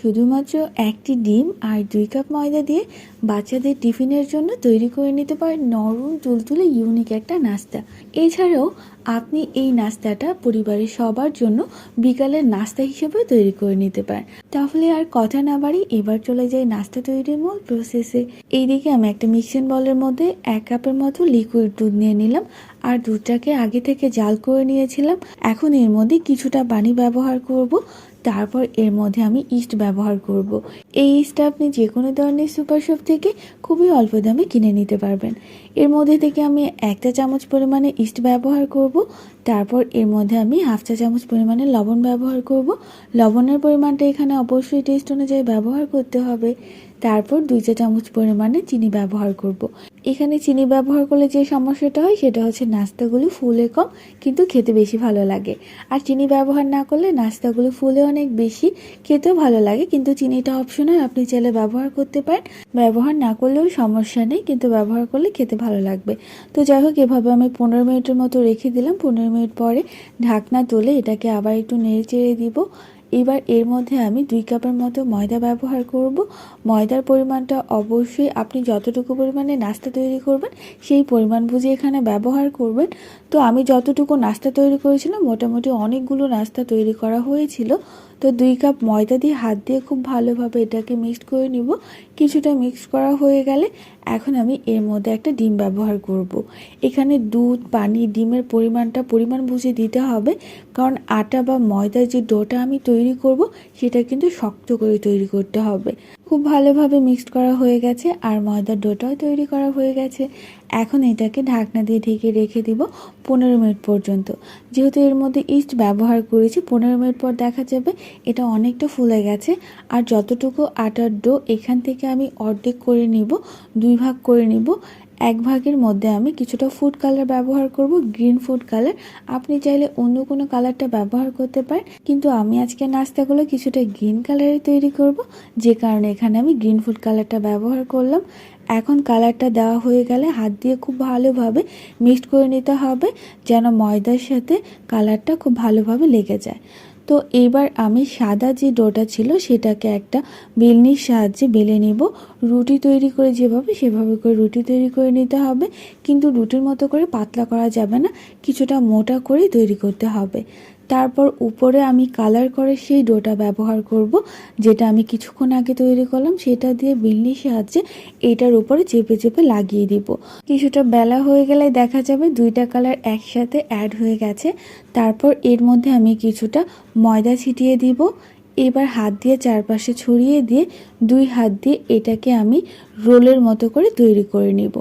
শুধুমাত্র একটি ডিম আর দুই কাপ ময়দা দিয়ে বাচ্চাদের টিফিনের জন্য তৈরি করে নিতে পারে নরম, তুলতুলে ইউনিক একটা নাস্তা। এছাড়াও আপনি এই নাস্তাটা পরিবারের সবার জন্য বিকালের নাস্তা হিসেবে তৈরি করে নিতে পারেন তাহলে আর কথা না বাড়ি এবার চলে যাই নাস্তা তৈরির মূল প্রসেসে এইদিকে আমি একটা মিক্সিং বলের মধ্যে এক কাপের মতো লিকুইড দুধ নিয়ে নিলাম আর দুধটাকে আগে থেকে জাল করে নিয়েছিলাম এখন এর মধ্যে কিছুটা পানি ব্যবহার করব, তারপর এর মধ্যে আমি ইস্ট ব্যবহার করব। এই ইস্টটা আপনি যে কোনো ধরনের সুপার শপ থেকে খুবই অল্প দামে কিনে নিতে পারবেন এর মধ্যে থেকে আমি একটা চামচ পরিমাণে ইস্ট ব্যবহার করব। তারপর এর মধ্যে আমি হাফ চা চামচ পরিমাণে লবণ ব্যবহার করব। লবণের পরিমাণটা এখানে অবশ্যই টেস্ট অনুযায়ী ব্যবহার করতে হবে তারপর দুই চা চামচ পরিমাণে চিনি ব্যবহার করব। এখানে চিনি ব্যবহার করলে যে সমস্যাটা হয়, সেটা হচ্ছে নাস্তাগুলো ফুলে কম, কিন্তু খেতে বেশি ভালো লাগে। আর চিনি ব্যবহার না করলে নাস্তাগুলো ফুলে অনেক বেশি, খেতেও ভালো লাগে। কিন্তু চিনিটা অপশনাল, আপনি চাইলে ব্যবহার করতে পারেন। ব্যবহার না করলেও সমস্যা নেই, কিন্তু ব্যবহার করলে খেতে ভালো লাগবে। তো যাই হোক, এভাবে আমি পনেরো মিনিটের মতো রেখে দিলাম। পনেরো মিনিট পরে ঢাকনা তুলে এটাকে আবার একটু নেড়ে চেড়ে দিব। এবার এর মধ্যে আমি দুই কাপের মতো ময়দা ব্যবহার করব। ময়দার পরিমাণটা অবশ্যই আপনি যতটুকু পরিমাণে নাস্তা তৈরি করবেন, সেই পরিমাণ বুঝে এখানে ব্যবহার করবেন। তো আমি যতটুকু নাস্তা তৈরি করেছিলাম, মোটামুটি অনেকগুলো নাস্তা তৈরি করা হয়েছিল। তো দুই কাপ ময়দা দিয়ে হাত দিয়ে খুব ভালোভাবে এটাকে মিক্সড করে নিব। কিছুটা মিক্স করা হয়ে গেলে এখন আমি এর মধ্যে একটা ডিম ব্যবহার করব। এখানে দুধ, পানি, ডিমের পরিমাণটা পরিমাণ বুঝে দিতে হবে। কারণ আটা বা ময়দার যে ডোটা আমি তৈরি করব, সেটা কিন্তু শক্ত করে তৈরি করতে হবে। খুব ভালোভাবে মিক্সড করা হয়ে গেছে আর ময়দার ডোটাও তৈরি করা হয়ে গেছে। এখন এটাকে ঢাকনা দিয়ে ঢেকে রেখে দিব পনেরো মিনিট পর্যন্ত। যেহেতু এর মধ্যে ইস্ট ব্যবহার করেছি, পনেরো মিনিট পর দেখা যাবে এটা অনেকটা ফুলে গেছে। আর যতটুকু আটার ডো এখান থেকে আমি অর্ধেক করে নিব, দুই ভাগ করে নিব। এক ভাগের মধ্যে আমি কিছুটা ফুড কালার ব্যবহার করব গ্রিন ফুড কালার আপনি চাইলে অন্য কোনো কালারটা ব্যবহার করতে পারেন, কিন্তু আমি আজকে নাস্তাগুলো কিছুটা গ্রিন কালারে তৈরি করব, যে কারণে এখানে আমি গ্রিন ফুড কালারটা ব্যবহার করলাম। এখন কালারটা দেওয়া হয়ে গেলে হাত দিয়ে খুব ভালোভাবে মিক্সড করে নিতে হবে, যেন ময়দার সাথে কালারটা খুব ভালোভাবে লেগে যায়। তো এবার আমি সাদা যে ডোটা ছিল সেটাকে একটা বেলনির সাহায্যে বেলে নেব। রুটি তৈরি করে যেভাবে সেভাবে করে রুটি তৈরি করে নিতে হবে। কিন্তু রুটির মতো করে পাতলা করা যাবে না, কিছুটা মোটা করে তৈরি করতে হবে। তারপর উপরে আমি কালার করে সেই ডোটা ব্যবহার করব, যেটা আমি কিছুক্ষণ আগে তৈরি করলাম, সেটা দিয়ে বিল্লির সাহায্যে এটার উপরে চেপে চেপে লাগিয়ে দিব। কিছুটা বেলা হয়ে গেলে দেখা যাবে দুইটা কালার একসাথে অ্যাড হয়ে গেছে। তারপর এর মধ্যে আমি কিছুটা ময়দা ছিটিয়ে দিব। এবার হাত দিয়ে চারপাশে ছড়িয়ে দিয়ে দুই হাত দিয়ে এটাকে আমি রোলের মতো করে তৈরি করে নিব।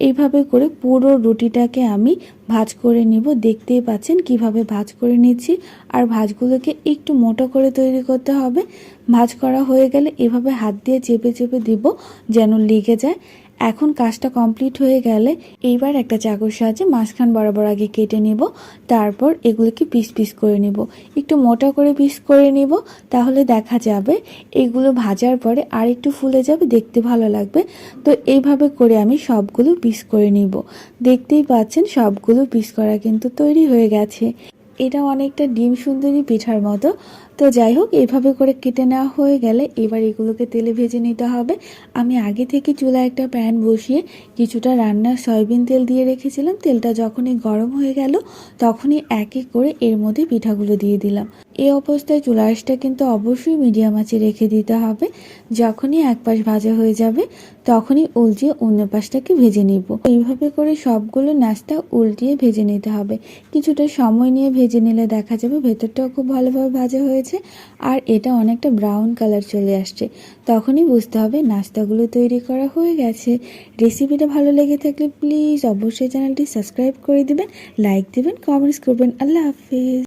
এইভাবে করে পুরো রুটিটাকে আমি ভাজ করে নিব। দেখতেই পাচ্ছেন কীভাবে ভাজ করে নিচ্ছি। আর ভাজগুলোকে একটু মোটা করে তৈরি করতে হবে। ভাজ করা হয়ে গেলে এভাবে হাত দিয়ে চেপে চেপে দিব যেন লেগে যায়। এখন কাজটা কমপ্লিট হয়ে গেলে এইবার একটা চাকুর সাহায্যে মাঝখান বরাবর আগে কেটে নিব, তারপর এগুলোকে পিস পিস করে নিব। একটু মোটা করে পিস করে নিব, তাহলে দেখা যাবে এগুলো ভাজার পরে আর একটু ফুলে যাবে, দেখতে ভালো লাগবে। তো এইভাবে করে আমি সবগুলো পিস করে নিব। দেখতেই পাচ্ছেন সবগুলো পিস করা কিন্তু তৈরি হয়ে গেছে। এটা অনেকটা ডিম সুন্দরী পিঠার মতো। তো যাই হোক এইভাবে করে কেটে নেওয়া হয়ে গেলে এবার এগুলোকে তেলে ভেজে নিতে হবে। আমি আগে থেকে চুলায় একটা প্যান বসিয়ে কিছুটা রান্নার সয়াবিন তেল দিয়ে রেখেছিলাম। তেলটা যখনই গরম হয়ে গেল, তখনই এক এক করে এর মধ্যে পিঠাগুলো দিয়ে দিলাম। এই অবস্থায় চুলা আঁচটা কিন্তু অবশ্যই মিডিয়াম আঁচে রেখে দিতে হবে। যখনই এক পাশ ভাজা হয়ে যাবে, তখনই উল্টিয়ে অন্য পাশটাকে ভেজে নিব। এইভাবে করে সবগুলো নাস্তা উল্টিয়ে ভেজে নিতে হবে। কিছুটা সময় নিয়ে ভেজে নিলে দেখা যাবে ভেতরটাও খুব ভালোভাবে ভাজা হয়েছে আর এটা অনেকটা ব্রাউন কালার চলে আসছে। তখনই বুঝতে হবে নাস্তাগুলো তৈরি করা হয়ে গেছে। রেসিপিটা ভালো লেগে থাকলে প্লিজ অবশ্যই চ্যানেলটি সাবস্ক্রাইব করে দিবেন লাইক দিবেন কমেন্টস করবেন। আল্লাহ হাফিজ।